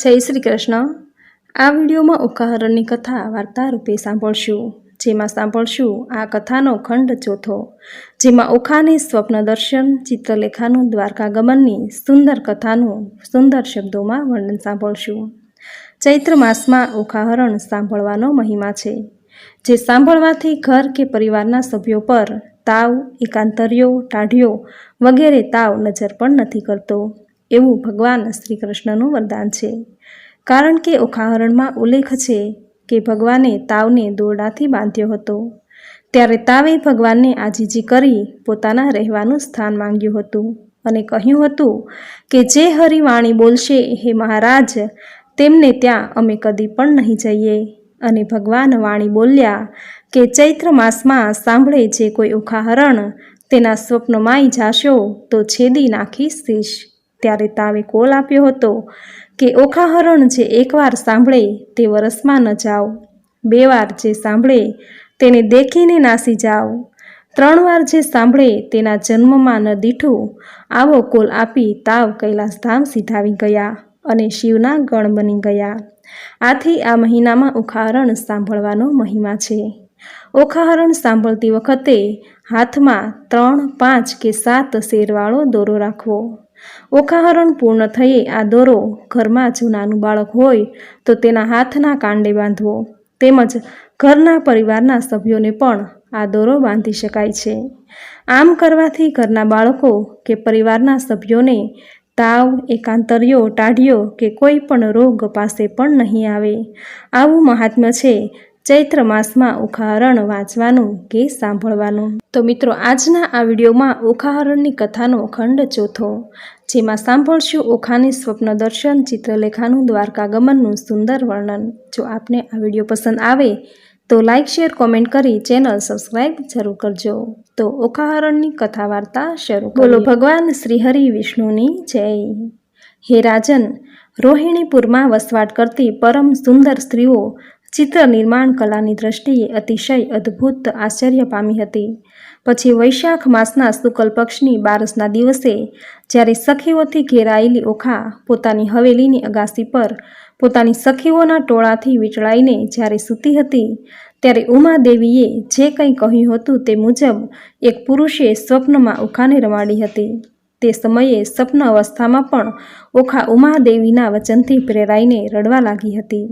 જય શ્રી કૃષ્ણ. આ વિડીયોમાં ઉકાહરણની કથા વાર્તા રૂપે સાંભળશું, જેમાં સાંભળશું આ કથાનો ખંડ ચોથો, જેમાં ઓખાની સ્વપ્ન દર્શન, ચિત્રલેખાનું દ્વારકાગમનની સુંદર કથાનું સુંદર શબ્દોમાં વર્ણન સાંભળશું. ચૈત્ર માસમાં ઓખાહરણ સાંભળવાનો મહિમા છે, જે સાંભળવાથી ઘર કે પરિવારના સભ્યો પર તાવ એકાંતર્યો ટાઢિયો વગેરે તાવ નજર પણ નથી કરતો. એવું ભગવાન શ્રી કૃષ્ણનું વરદાન છે. કારણ કે ઓખાહરણમાં ઉલ્લેખ છે કે ભગવાને તાવને દોરડાથી બાંધ્યો હતો. ત્યારે તાવે ભગવાનને આજીજી કરી પોતાના રહેવાનું સ્થાન માંગ્યું હતું અને કહ્યું હતું કે જે હરિવાણી બોલશે હે મહારાજ, તેમને ત્યાં અમે કદી પણ નહીં જઈએ. અને ભગવાન વાણી બોલ્યા કે ચૈત્ર માસમાં સાંભળે જે કોઈ ઉખાહરણ, તેના સ્વપ્નમાંય જાશો તો છેદી નાખી શીશ. ત્યારે તાવે કોલ આપ્યો હતો કે, ઓખાહરણ જે એકવાર સાંભળે તે વરસમાં ન જાઓ. બે વાર જે સાંભળે તેને દેખીને નાસી જાઓ. ત્રણ વાર જે સાંભળે તેના જન્મમાં ન દીઠું. આવો કોલ આપી તાવ કૈલાસધામ સીધાવી ગયા અને શિવના ગણ બની ગયા. આથી આ મહિનામાં ઉખાહરણ સાંભળવાનો મહિમા છે. ઓખાહરણ સાંભળતી વખતે હાથમાં ત્રણ, પાંચ કે સાત શેરવાળો દોરો રાખવો. ઓખાહરણ પૂર્ણ થયે આ દોરો ઘરમાં જો નાનું બાળક હોય તો તેના હાથના કાંડે બાંધવો તેમજ ઘરના પરિવારના સભ્યોને પણ આ દોરો બાંધી શકાય છે. આમ કરવાથી ઘરના બાળકો કે પરિવારના સભ્યોને તાવ, એકાંતર્યો, ટાઢિયો કે કોઈ પણ રોગ પાસે પણ નહીં આવે. આવું મહાત્મ્ય છે ચૈત્ર માસમાં ઉખાહરણ વાંચવાનું કે સાંભળવાનું? તો મિત્રો, આજના આ વિડીયોમાં ઉખાહરણની કથાનો ખંડ ચોથો. જેમાં સાંભળશું ઓખાની સ્વપ્ન દર્શન, ચિત્રલેખાનું દ્વારકાગમનનું સુંદર વર્ણન. જો આપને આ વીડિયો પસંદ આવે, તો લાઇક શેર, કોમેન્ટ કરી ચેનલ સબસ્ક્રાઇબ જરૂર કરજો. તો ઓખાહરણની કથા વાર્તા શરૂ બોલો, ભગવાન શ્રીહરિ વિષ્ણુની જય. હે રાજન, રોહિણીપુરમાં વસવાટ કરતી પરમ સુંદર સ્ત્રીઓ ચિત્ર નિર્માણ કલાની દ્રષ્ટિએ અતિશય અદ્ભુત આશ્ચર્ય પામી હતી. પછી વૈશાખ માસના શુકલ પક્ષની બારસના દિવસે, જ્યારે સખીઓથી ઘેરાયેલી ઓખા પોતાની હવેલીની અગાસી પર પોતાની સખીઓના ટોળાથી વીંટળાઈને જ્યારે સૂતી હતી, ત્યારે ઉમાદેવીએ જે કંઈ કહ્યું હતું તે મુજબ એક પુરુષે સ્વપ્નમાં ઓખાને રમાડી હતી. તે સમયે સ્વપ્ન અવસ્થામાં પણ ઓખા ઉમાદેવીના વચનથી પ્રેરાઈને રડવા લાગી હતી.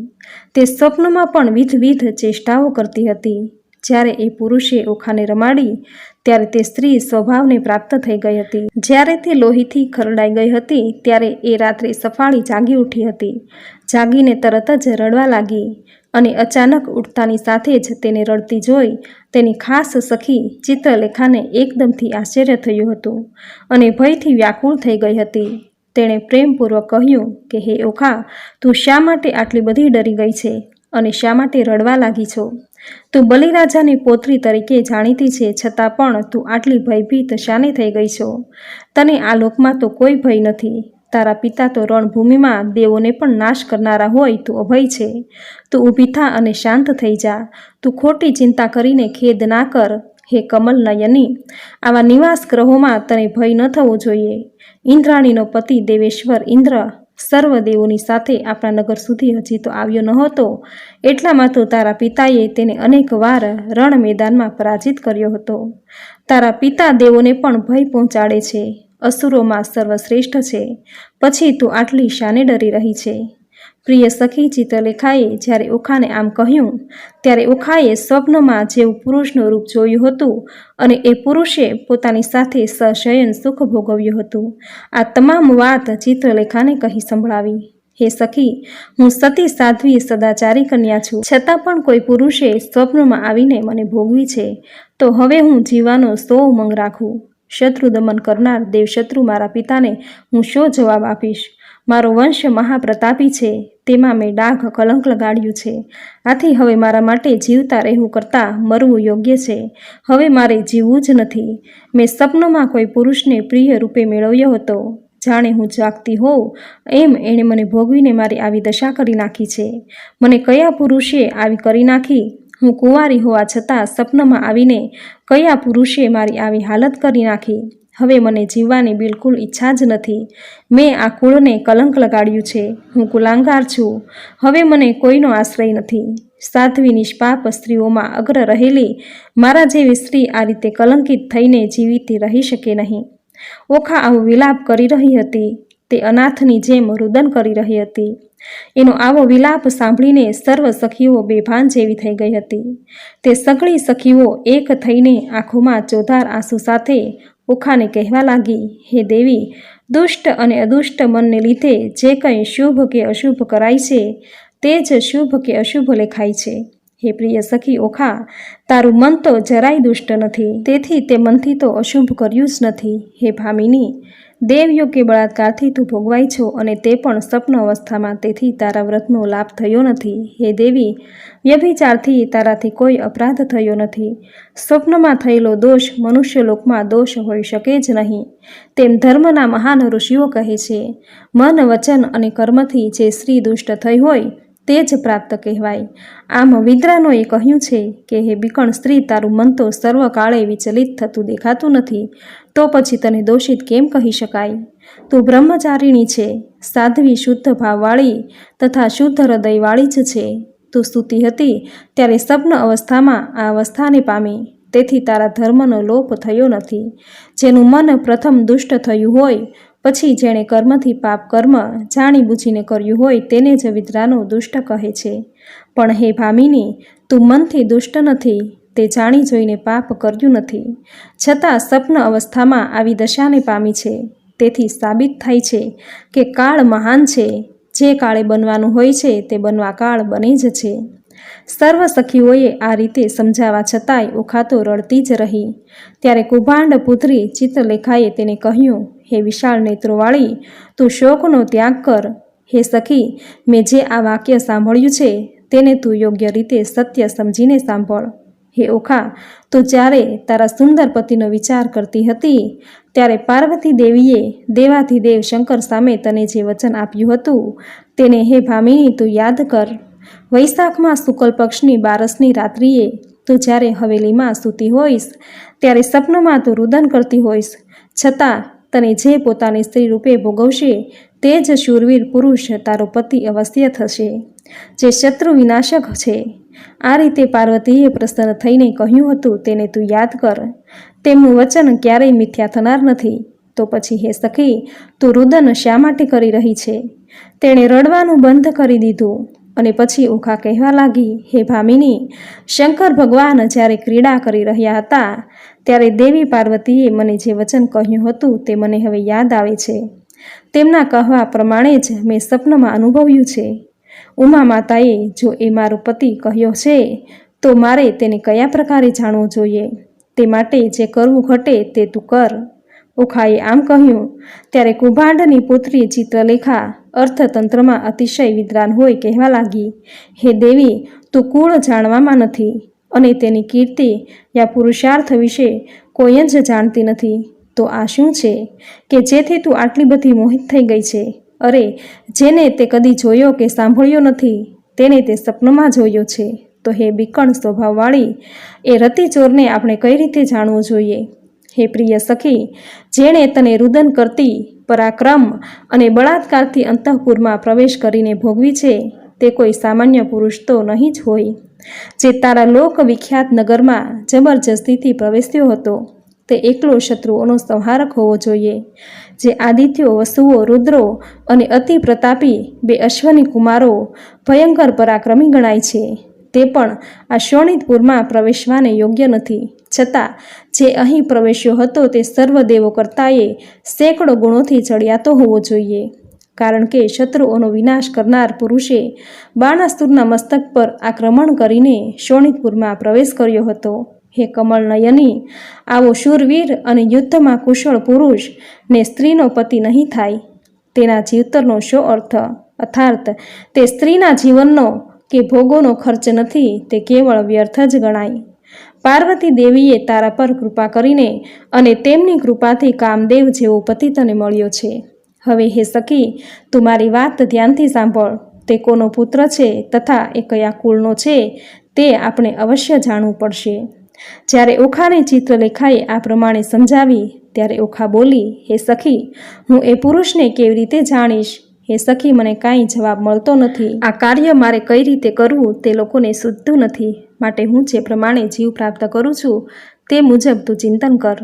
તે સ્વપ્નમાં પણ વિધવિધ ચેષ્ટાઓ કરતી હતી. જ્યારે એ પુરુષે ઓખાને રમાડી, ત્યારે તે સ્ત્રી સ્વભાવને પ્રાપ્ત થઈ ગઈ હતી. જ્યારે તે લોહીથી ખરડાઈ ગઈ હતી, ત્યારે એ રાત્રે સફાળી જાગી ઉઠી હતી. જાગીને તરત જ રડવા લાગી. અને અચાનક ઉઠતાની સાથે જ તેને રડતી જોઈ તેની ખાસ સખી ચિત્રલેખાને એકદમથી આશ્ચર્ય થયું હતું અને ભયથી વ્યાકુળ થઈ ગઈ હતી. તેણે પ્રેમપૂર્વક કહ્યું કે, હે ઓખા, તું શા માટે આટલી બધી ડરી ગઈ છે અને શા માટે રડવા લાગી છો? તું બલિરાજાની પોતરી તરીકે જાણીતી છે, છતાં પણ તું આટલી ભયભીત શાને થઈ ગઈ છો? તને આ લોકમાં તો કોઈ ભય નથી. તારા પિતા તો રણભૂમિમાં દેવોને પણ નાશ કરનારા હોય તું અભય છે. તું ઊભી થા અને શાંત થઈ જા. તું ખોટી ચિંતા કરીને ખેદ ના કર, હે કમલ નયની આવા નિવાસ ગ્રહોમાં તને ભય ન થવો જોઈએ. ઇન્દ્રાણીનો પતિ દેવેશ્વર ઇન્દ્ર સર્વ દેવોની સાથે આપણા નગર સુધી હજી તો આવ્યો નહોતો. એટલામાં તો તારા પિતાએ તેને અનેક વાર રણ મેદાનમાં પરાજિત કર્યો હતો. તારા પિતા દેવોને પણ ભય પહોંચાડે છે. અસુરોમાં સર્વશ્રેષ્ઠ છે. પછી તું આટલી શાને ડરી રહી છે. પ્રિય સખી ચિત્રલેખાએ જ્યારે ઓખાને આમ કહ્યું, ત્યારે ઓખાએ સ્વપ્નમાં જેવું પુરુષનું રૂપ જોયું હતું અને એ પુરુષે પોતાની સાથે સશયન સુખ ભોગવ્યું હતું. આ તમામ વાત ચિત્રલેખાને કહી સંભળાવી. હે સખી, હું સતી સાધ્વી સદાચારી કન્યા છું. છતાં પણ કોઈ પુરુષે સ્વપ્નમાં આવીને મને ભોગવી છે, તો હવે હું જીવાનો સો ઉમંગ રાખું. શત્રુ દમન કરનાર દેવશત્રુ મારા પિતાને હું શો જવાબ આપીશ? મારો વંશ મહાપ્રતાપી છે, તેમાં મેં ડાઘ કલંક લગાડ્યું છે. આથી હવે મારા માટે જીવતા રહેવું કરતાં મરવું યોગ્ય છે. હવે મારે જીવવું જ નથી. મેં સપનોમાં કોઈ પુરુષને પ્રિય રૂપે મેળવ્યો હતો. જાણે હું જાગતી હોઉં, એમ એણે મને ભોગવીને મારી આવી દશા કરી નાખી છે. મને કયા પુરુષે આવી કરી નાખી? હું કુંવારી હોવા છતાં સપનમાં આવીને કયા પુરુષે મારી આવી હાલત કરી નાખી? હવે મને જીવવાની બિલકુલ ઈચ્છા જ નથી. મેં આ કુળને કલંક લગાડ્યું છે. હું કુલાંગાર છું. હવે મને કોઈનો આશ્રય નથી. સાધ્વી નિષ્પાપ સ્ત્રીઓમાં અગ્ર રહેલી મારા જેવી સ્ત્રી આ રીતે કલંકિત થઈને જીવીતી રહી શકે નહીં. ઓખા આવો વિલાપ કરી રહી હતી. તે અનાથની જેમ રુદન કરી રહી હતી. એનો આવો વિલાપ સાંભળીને સર્વ સખીઓ બેભાન જેવી થઈ ગઈ હતી. તે સગળી સખીઓ એક થઈને આંખોમાં ચોધાર આંસુ સાથે ઓખાને કહેવા લાગી, હે દેવી, દુષ્ટ અને અદુષ્ટ મનને લીધે જે કંઈ શુભ કે અશુભ કરાય છે, તે જ શુભ કે અશુભ લેખાય છે. હે પ્રિય સખી ઓખા, તારું મન તો જરાય દુષ્ટ નથી. તેથી તે મનથી તો અશુભ કર્યું જ નથી. હે ભામિની દેવયોગ કે બળાત્કારથી તું ભોગવાય છો અને તે પણ સ્વપ્ન અવસ્થામાં, તેથી તારા વ્રતનો લાભ થયો નથી. હે દેવી, વ્યભિચારથી તારાથી કોઈ અપરાધ થયો નથી. સ્વપ્નમાં થયેલો દોષ મનુષ્ય લોકમાં દોષ હોઈ શકે જ નહીં. તેમ ધર્મના મહાન ઋષિઓ કહે છે, મન, વચન અને કર્મથી જે સ્ત્રી દુષ્ટ થઈ હોય, તે જ પ્રાપ્ત કહેવાય. આમ વિદ્રાનોએ કહ્યું છે કે, હે બીકણ સ્ત્રી, તારું મન તો સર્વકાળે વિચલિત થતું દેખાતું નથી. તો પછી તને દોષિત કેમ કહી શકાય? તું બ્રહ્મચારિણી છે, સાધ્વી શુદ્ધ ભાવવાળી તથા શુદ્ધ હૃદયવાળી જ છે. તું સ્તુતિ હતી ત્યારે સ્વપ્ન અવસ્થામાં આ અવસ્થાને પામી. તેથી તારા ધર્મનો લોપ થયો નથી. જેનું મન પ્રથમ દુષ્ટ થયું હોય, પછી જેણે કર્મથી પાપ કર્મ જાણી બૂજીને કર્યું હોય તેને જ વિદ્રાનો દુષ્ટ કહે છે. પણ હે ભામિની, તું મનથી દુષ્ટ નથી તે જાણી જોઈને પાપ કર્યું નથી. છતાં સ્વપ્ન અવસ્થામાં આવી દશાને પામી છે. તેથી સાબિત થાય છે કે કાળ મહાન છે. જે કાળે બનવાનું હોય છે તે બનવા કાળ બને જ છે. સર્વ સખીઓએ આ રીતે સમજાવવા છતાંય ઓખાતો રડતી જ રહી. ત્યારે કુભાંડ પુત્રી ચિત્રલેખાએ તેને કહ્યું, હે વિશાળ નેત્રોવાળી, તું શોકનો ત્યાગ કર. હે સખી, મેં જે આ વાક્ય સાંભળ્યું છે તેને તું યોગ્ય રીતે સત્ય સમજીને સાંભળ. હે ઓખા, તું જ્યારે તારા સુંદર પતિનો વિચાર કરતી હતી, ત્યારે પાર્વતી દેવીએ દેવાધિદેવ શંકર સામે તને જે વચન આપ્યું હતું, તેને હે ભામિની, તું યાદ કર. વૈશાખમાં શુકલ પક્ષની બારસની રાત્રિએ તું જ્યારે હવેલીમાં સૂતી હોઈશ, ત્યારે સપનમાં તું રુદન કરતી હોઈશ. છતાં તને જે પોતાની સ્ત્રી રૂપે ભોગવશે, તે જ શૂરવીર પુરુષ તારો પતિ અવશ્ય થશે. જે શત્રુ વિનાશક છે. આ રીતે પાર્વતીએ પ્રસન્ન થઈને કહ્યું હતું, તેને તું યાદ કર. તેમનું વચન ક્યારેય મિથ્યા થનાર નથી. તો પછી હે સખી, તું રુદન શા માટે કરી રહી છે? તેણે રડવાનું બંધ કરી દીધું અને પછી ઓખા કહેવા લાગી, હે ભામિની, શંકર ભગવાન જ્યારે ક્રીડા કરી રહ્યા હતા, ત્યારે દેવી પાર્વતીએ મને જે વચન કહ્યું હતું તે મને હવે યાદ આવે છે. તેમના કહેવા પ્રમાણે જ મેં સપનમાં અનુભવ્યું છે. ઉમા માતાએ જો એ મારો પતિ કહ્યો છે, તો મારે તેને કયા પ્રકારે જાણવું જોઈએ? તે માટે જે કરવું ઘટે તે તું કર. ઓખાએ આમ કહ્યું, ત્યારે કુભાંડની પુત્રી ચિત્રલેખા અર્થતંત્રમાં અતિશય વિદ્વાન હોય કહેવા લાગી, હે દેવી, તું કુળ જાણવામાં નથી અને તેની કીર્તિ યા પુરુષાર્થ વિશે કોઈ જ જાણતી નથી. તો આ શું છે? કે જેથી તું આટલી બધી મોહિત થઈ ગઈ છે? અરે, જેને તે કદી જોયો કે સાંભળ્યો નથી તેને તે સપનમાં જોયો છે. તો હે બીકણ સ્વભાવવાળી, એ રતિચોરને આપણે કઈ રીતે જાણવું જોઈએ? હે પ્રિય સખી, જેણે તને રુદન કરતી, પરાક્રમ અને બળાત્કારથી અંતઃપુરમાં પ્રવેશ કરીને ભોગવી છે, તે કોઈ સામાન્ય પુરુષ તો નહીં જ હોય. જે તારા લોક વિખ્યાત નગરમાં જબરજસ્તીથી પ્રવેશ્યો હતો તે એકલો શત્રુઓનો સંહારક હોવો જોઈએ. જે આદિત્યો, વસુઓ, રુદ્રો અને અતિ પ્રતાપી બે અશ્વની કુમારો ભયંકર પરાક્રમી ગણાય છે. તે પણ આ શોણિતપુરમાં પ્રવેશવાને યોગ્ય નથી. છતાં, જે અહીં પ્રવેશ્યો હતો તે સર્વ દેવો કરતાંય સેંકડો ગુણોથી ચડિયાતો હોવો જોઈએ. કારણ કે શત્રુઓનો વિનાશ કરનાર પુરુષે બાણાસુરના મસ્તક પર આક્રમણ કરીને શોણિતપુરમાં પ્રવેશ કર્યો હતો. હે કમળ નયની આવો શૂરવીર અને યુદ્ધમાં કુશળ પુરુષ ને સ્ત્રીનો પતિ નહીં થાય. તેના જીવતરનો શો અર્થ? અર્થાર્થ તે સ્ત્રીના જીવનનો કે ભોગોનો ખર્ચ નથી, તે કેવળ વ્યર્થ જ ગણાય. પાર્વતી દેવીએ તારા પર કૃપા કરીને અને તેમની કૃપાથી કામદેવ જેવો પતિ તને મળ્યો છે. હવે હે સખી, તું મારી વાત ધ્યાનથી સાંભળ. તે કોનો પુત્ર છે તથા એ કયા કુળનો છે તે આપણે અવશ્ય જાણવું પડશે. જ્યારે ઓખાને ચિત્રલેખાએ આ પ્રમાણે સમજાવી, ત્યારે ઓખા બોલી, હે સખી, હું એ પુરુષને કેવી રીતે જાણીશ? હે સખી, મને કાંઈ જવાબ મળતો નથી. આ કાર્ય મારે કઈ રીતે કરવું તે લોકોને સૂચતું નથી. માટે હું જે પ્રમાણે જીવ પ્રાપ્ત કરું છું, તે મુજબ તું ચિંતન કર.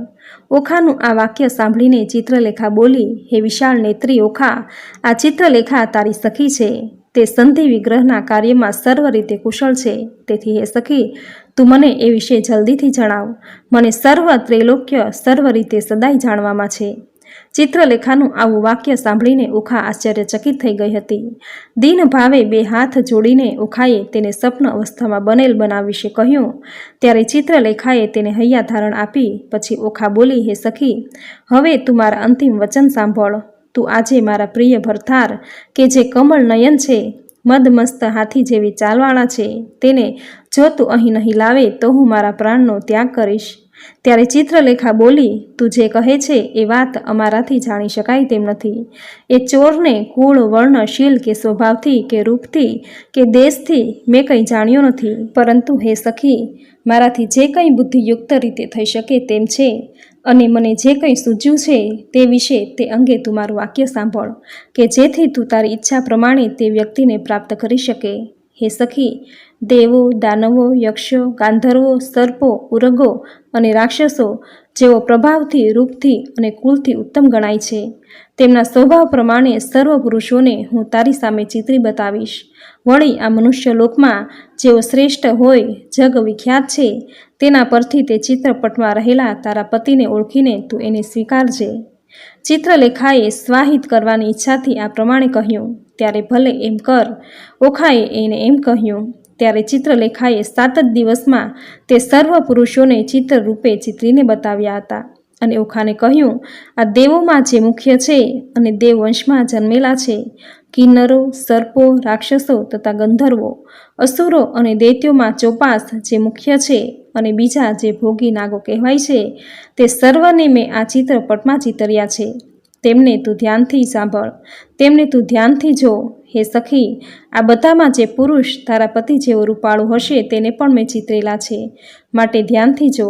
ઓખાનું આ વાક્ય સાંભળીને ચિત્રલેખા બોલી, હે વિશાળ નેત્રી ઓખા, આ ચિત્રલેખા તારી સખી છે. તે સંધિ વિગ્રહના કાર્યમાં સર્વ રીતે કુશળ છે. તેથી હે સખી, તું મને એ વિશે જલ્દીથી જણાવ. મને સર્વ ત્રૈલોક્ય સર્વ રીતે સદાય જાણવામાં છે. ચિત્રલેખાનું આવું વાક્ય સાંભળીને ઓખા આશ્ચર્યચકિત થઈ ગઈ હતી. દિન ભાવે બે હાથ જોડીને ઓખાએ તેને સ્વપ્ન અવસ્થામાં બનેલ બનાવ વિશે કહ્યું. ત્યારે ચિત્રલેખાએ તેને હૈયા ધારણ આપી, પછી ઓખા બોલી, હે સખી, હવે તું મારા અંતિમ વચન સાંભળ. તું આજે મારા પ્રિય ભરથાર, કે જે કમળ નયન છે, મદમસ્ત હાથી જેવી ચાલવાળા છે, તેને જો તું અહીં નહીં લાવે, તો હું મારા પ્રાણનો ત્યાગ કરીશ. ત્યારે ચિત્રલેખા બોલી, તું જે કહે છે, એ વાત અમારાથી જાણી શકાય તેમ નથી. એ ચોરને કુળ, વર્ણ, શીલ કે સ્વભાવથી કે રૂપથી કે દેશથી મેં કંઈ જાણ્યો નથી. પરંતુ હે સખી, મારાથી જે કંઈ બુદ્ધિયુક્ત રીતે થઈ શકે તેમ છે. અને મને જે કંઈ સૂઝ્યું છે તે વિશે તે અંગે તું મારું વાક્ય સાંભળ, કે જેથી તું તારી ઈચ્છા પ્રમાણે તે વ્યક્તિને પ્રાપ્ત કરી શકે. હે સખી, દેવો, દાનવો, યક્ષો, ગાંધર્વો, સર્પો, ઉરગો અને રાક્ષસો જેઓ પ્રભાવથી, રૂપથી અને કુલથી ઉત્તમ ગણાય છે. તેમના સ્વભાવ પ્રમાણે સર્વ પુરુષોને હું તારી સામે ચિત્રી બતાવીશ. વળી આ મનુષ્ય લોકમાં જેઓ શ્રેષ્ઠ હોય, જગ વિખ્યાત છે, તેના પરથી તે ચિત્રપટમાં રહેલા તારા પતિને ઓળખીને તું એને સ્વીકારજે. ચિત્રલેખાએ સ્વાહિત કરવાની ઈચ્છાથી આ પ્રમાણે કહ્યું, ત્યારે ભલે એમ કર. ઓખાએ એને એમ કહ્યું ત્યારે ચિત્રલેખાએ સાત જ દિવસમાં તે સર્વ પુરુષોને ચિત્ર રૂપે ચિત્રીને બતાવ્યા હતા. અને ઓખાને કહ્યું, આ દેવોમાં જે મુખ્ય છે અને દેવવંશમાં જન્મેલા છે, કિન્નરો, સર્પો, રાક્ષસો તથા ગંધર્વો, અસુરો અને દૈત્યોમાં ચોપાસ જે મુખ્ય છે અને બીજા જે ભોગી નાગો કહેવાય છે, તે સર્વને મેં આ ચિત્રપટમાં ચિતર્યા છે. તેમને તું ધ્યાનથી સાંભળ, તેમને તું ધ્યાનથી જો હે સખી, આ બધામાં જે પુરુષ તારા પતિ જેવો રૂપાળું હશે તેને પણ મેં ચિતરેલા છે. માટે ધ્યાનથી જો.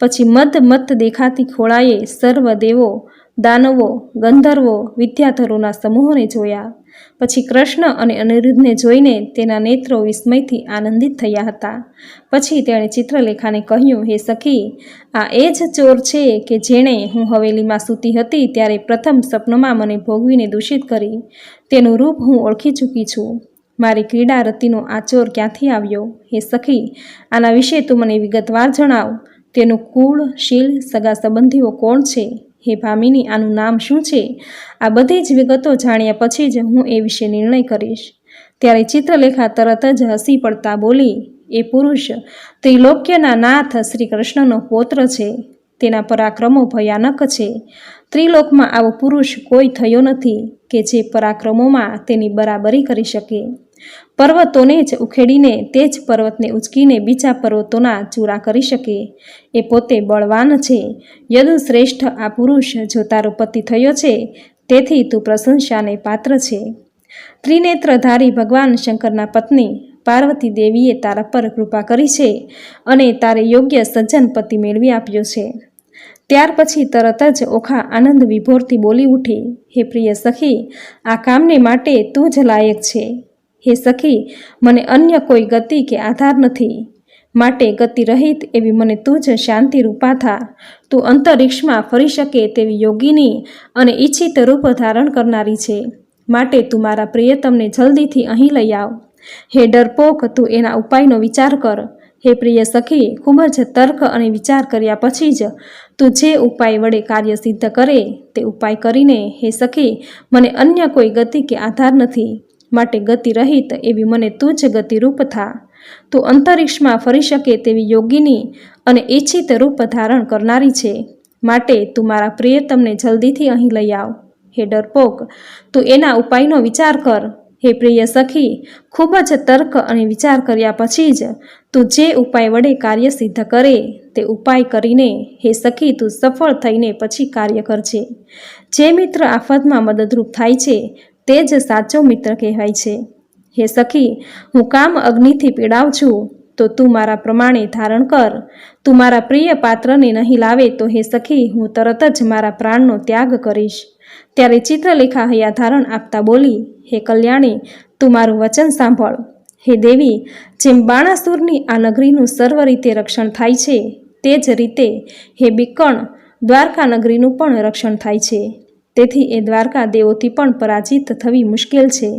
પછી મત મત દેખાતી ખોળાએ સર્વ દેવો દાનવો, ગંધર્વો, વિદ્યાધરોના સમૂહોને જોયા. પછી કૃષ્ણ અને અનિરુદ્ધને જોઈને તેના નેત્રો વિસ્મયથી આનંદિત થયા હતા. પછી તેણે ચિત્રલેખાને કહ્યું, હે સખી, આ એ જ ચોર છે કે જેણે હું હવેલીમાં સૂતી હતી ત્યારે પ્રથમ સપનમાં મને ભોગવીને દૂષિત કરી. તેનું રૂપ હું ઓળખી ચૂકી છું. મારી ક્રીડા રતિનો આ ચોર ક્યાંથી આવ્યો? હે સખી, આના વિશે તું મને વિગતવાર જણાવ. તેનું કુળ, શીલ, સગા સંબંધીઓ કોણ છે? હે ભામિની, આનું નામ શું છે? આ બધી જ વિગતો જાણ્યા પછી જ હું એ વિશે નિર્ણય કરીશ. ત્યારે ચિત્રલેખા તરત જ હસી પડતા બોલી, એ પુરુષ, ત્રિલોક્યના નાથ શ્રી કૃષ્ણનો પૌત્ર છે. તેના પરાક્રમો ભયાનક છે. ત્રિલોકમાં આવો પુરુષ કોઈ થયો નથી કે જે પરાક્રમોમાં તેની બરાબરી કરી શકે. પર્વતોને જ ઉખેડીને તે જ પર્વતને ઉચકીને બીજા પર્વતોના ચૂરા કરી શકે. એ પોતે બળવાન છે. યદુ શ્રેષ્ઠ આ પુરુષ જો તારો પતિ થયો છે, તેથી તું પ્રશંસાને પાત્ર છે. ત્રિનેત્રધારી ભગવાન શંકરના પત્ની પાર્વતી દેવીએ તારા પર કૃપા કરી છે અને તારે યોગ્ય સજ્જન પતિ મેળવી આપ્યો છે. ત્યાર પછી તરત જ ઓખા આનંદ વિભોરથી બોલી ઉઠી, હે પ્રિય સખી, આ કામને માટે તું જ લાયક છે. હે સખી, મને અન્ય કોઈ ગતિ કે આધાર નથી. માટે ગતિ રહિત એવી મને તું જ શાંતિ રૂપા થા તું અંતરિક્ષમાં ફરી શકે તેવી યોગીની અને ઈચ્છિત રૂપ ધારણ કરનારી છે. માટે તું મારા પ્રિયતમને જલ્દીથી અહીં લઈ આવ. હે ડરપોક, તું એના ઉપાયનો વિચાર કર. હે પ્રિય સખી, ખૂબ જ તર્ક અને વિચાર કર્યા પછી જ તું જે ઉપાય વડે કાર્ય સિદ્ધ કરે તે ઉપાય કરીને, હે સખી, મને અન્ય કોઈ ગતિ કે આધાર નથી. માટે ગતિ રહિત એવી મને તું જ ગતિરૂપ થા. તું અંતરિક્ષમાં ફરી શકે તેવી યોગીની અને ઈચ્છિત રૂપ ધારણ કરનારી છે. માટે તું મારા પ્રિયતમને જલ્દીથી અહીં લઈ આવ. હે ડરપોક, તું એના ઉપાયનો વિચાર કર. હે પ્રિય સખી, ખૂબ જ તર્ક અને વિચાર કર્યા પછી જ તું જે ઉપાય વડે કાર્ય સિદ્ધ કરે તે ઉપાય કરીને, હે સખી, તું સફળ થઈને પછી કાર્ય કરજે. જે મિત્ર આફતમાં મદદરૂપ થાય છે તે જ સાચો મિત્ર કહેવાય છે. હે સખી, હું કામ અગ્નિથી પીડાવ છું, તો તું મારા પ્રમાણે ધારણ કર. તું મારા પ્રિય પાત્રને નહીં લાવે તો હે સખી, હું તરત જ મારા પ્રાણનો ત્યાગ કરીશ. ત્યારે ચિત્રલેખા હૈયા ધારણ આપતા બોલી, હે કલ્યાણી, તું મારું વચન સાંભળ. હે દેવી, જેમ બાણાસુરની આ નગરીનું સર્વ રીતે રક્ષણ થાય છે, તે જ રીતે હે બિકણ દ્વારકા નગરીનું પણ રક્ષણ થાય છે. તેથી એ દ્વારકા દેવોથી પણ પરાજિત થવી મુશ્કેલ છે.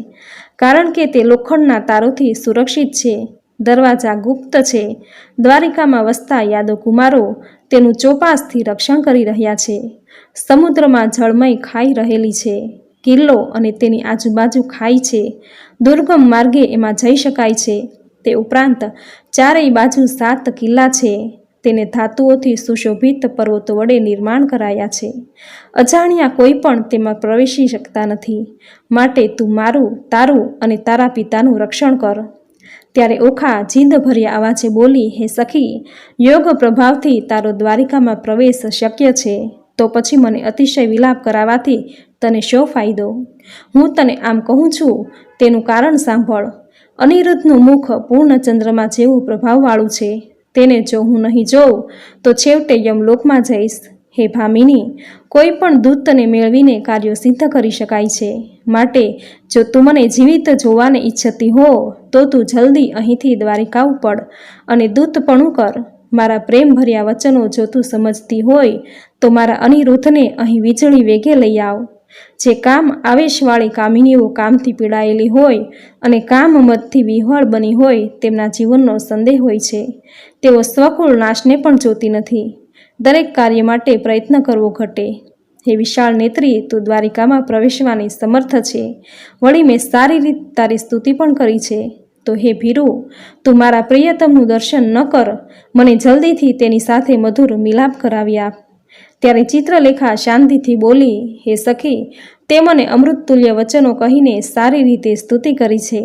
કારણ કે તે લોખંડના તારોથી સુરક્ષિત છે. દરવાજા ગુપ્ત છે. દ્વારિકામાં વસતા યાદવ કુમારો તેનું ચોપાસથી રક્ષણ કરી રહ્યા છે. સમુદ્રમાં જળમય ખાઈ રહેલી છે. કિલ્લો અને તેની આજુબાજુ ખાઈ છે. દુર્ગમ માર્ગે એમાં જઈ શકાય છે. તે ઉપરાંત ચારેય બાજુ સાત કિલ્લા છે. તેને ધાતુઓથી સુશોભિત પર્વતો વડે નિર્માણ કરાયા છે. અજાણ્યા કોઈ પણ તેમાં પ્રવેશી શકતા નથી. માટે તું મારું, તારું અને તારા પિતાનું રક્ષણ કર. ત્યારે ઓખા જીંદભર્યા અવાજે બોલી, હે સખી, યોગ પ્રભાવથી તારો દ્વારિકામાં પ્રવેશ શક્ય છે. તો પછી મને અતિશય વિલાપ કરાવવાથી તને શો ફાયદો? હું તને આમ કહું છું, તેનું કારણ સાંભળ. અનિરુદ્ધનું મુખ પૂર્ણ ચંદ્રમાં જેવું પ્રભાવવાળું છે. તેને જો હું નહીં જોઉં, તો છેવટે યમલોકમાં જઈશ. હે ભામિની, કોઈ પણ દૂતને મેળવીને કાર્યો સિદ્ધ કરી શકાય છે. માટે, જો તું મને જીવિત જોવાને ઈચ્છતી હો, તો તું જલ્દી અહીંથી દ્વારિકા ઉપડ અને દૂતપણું કર. મારા પ્રેમભર્યા વચનો જો તું સમજતી હોય, તો મારા અનિરુદ્ધને અહીં વીજળી વેગે લઈ આવ. જે કામ આવેશવાળી કામિનીઓ કામથી પીડાયેલી હોય અને કામ મતથી વિહળ બની હોય તેમના જીવનનો સંદેહ હોય છે. તેઓ સ્વકુળ નાશને પણ જોતી નથી. દરેક કાર્ય માટે પ્રયત્ન કરવો ઘટે. હે વિશાળ નેત્રી, તું દ્વારિકામાં પ્રવેશવાની સમર્થ છે. વળી મેં સારી રીત તારી સ્તુતિ પણ કરી છે. તો હે ભીરુ, તું મારા પ્રિયતમનું દર્શન ન કર. મને જલ્દીથી તેની સાથે મધુર મિલાપ કરાવી આપ. ત્યારે ચિત્રલેખા શાંતિથી બોલી, હે સખી, તે મને અમૃતતુલ્ય વચનો કહીને સારી રીતે સ્તુતિ કરી છે.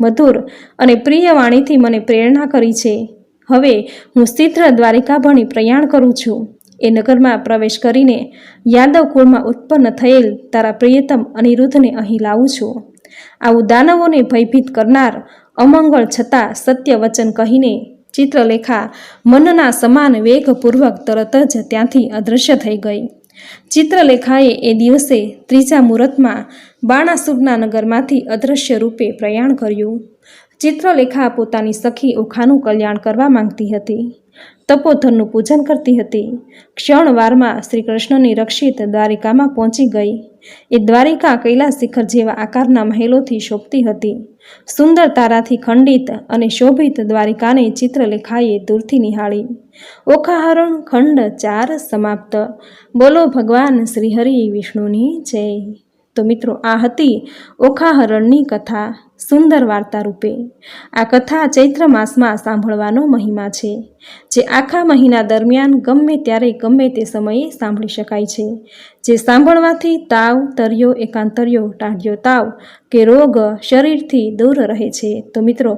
મધુર અને પ્રિય વાણીથી મને પ્રેરણા કરી છે. હવે હું સ્થિત્ર દ્વારિકા ભણી પ્રયાણ કરું છું. એ નગરમાં પ્રવેશ કરીને યાદવ કુળમાં ઉત્પન્ન થયેલ તારા પ્રિયતમ અનિરુદ્ધને અહીં લાવું છું. આવું દાનવોને ભયભીત કરનાર અમંગળ છતાં સત્ય વચન કહીને ચિત્રલેખા મનના સમાન વેગપૂર્વક તરત જ ત્યાંથી અદૃશ્ય થઈ ગઈ. ચિત્રલેખાએ એ દિવસે ત્રીજા મુહૂર્તમાં બાણાસુરના નગરમાંથી અદૃશ્ય રૂપે પ્રયાણ કર્યું. ચિત્રલેખા પોતાની સખી ઓખાનું કલ્યાણ કરવા માંગતી હતી. તપોધનનું પૂજન કરતી હતી. ક્ષણવારમાં શ્રી કૃષ્ણની રક્ષિત દ્વારિકામાં પહોંચી ગઈ. એ દ્વારિકા કૈલાસ શિખર જેવા આકારના મહેલોથી શોભતી હતી. સુંદર તારાથી ખંડિત અને શોભિત દ્વારિકાને ચિત્રલેખાએ દૂરથી નિહાળી. ઓખાહરણ ખંડ ચાર સમાપ્ત. બોલો ભગવાન શ્રીહરિ વિષ્ણુની જય. તો મિત્રો, આ હતી ઓખાહરણની કથા, સુંદર વાર્તા રૂપે આ કથા ચૈત્ર માસમાં સાંભળવાનો મહિમા છે, જે આખા મહિના દરમિયાન ગમે ત્યારે ગમે તે સમયે સાંભળી શકાય છે. જે સાંભળવાથી તાવ, તર્યો, એકાંતર્યો, ટાઢ્યો તાવ કે રોગ શરીરથી દૂર રહે છે. તો મિત્રો,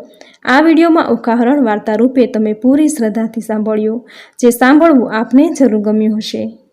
આ વિડીયોમાં ઓખાહરણ વાર્તા રૂપે તમે પૂરી શ્રદ્ધાથી સાંભળ્યું. જે સાંભળવું આપને જરૂર ગમ્યું હશે.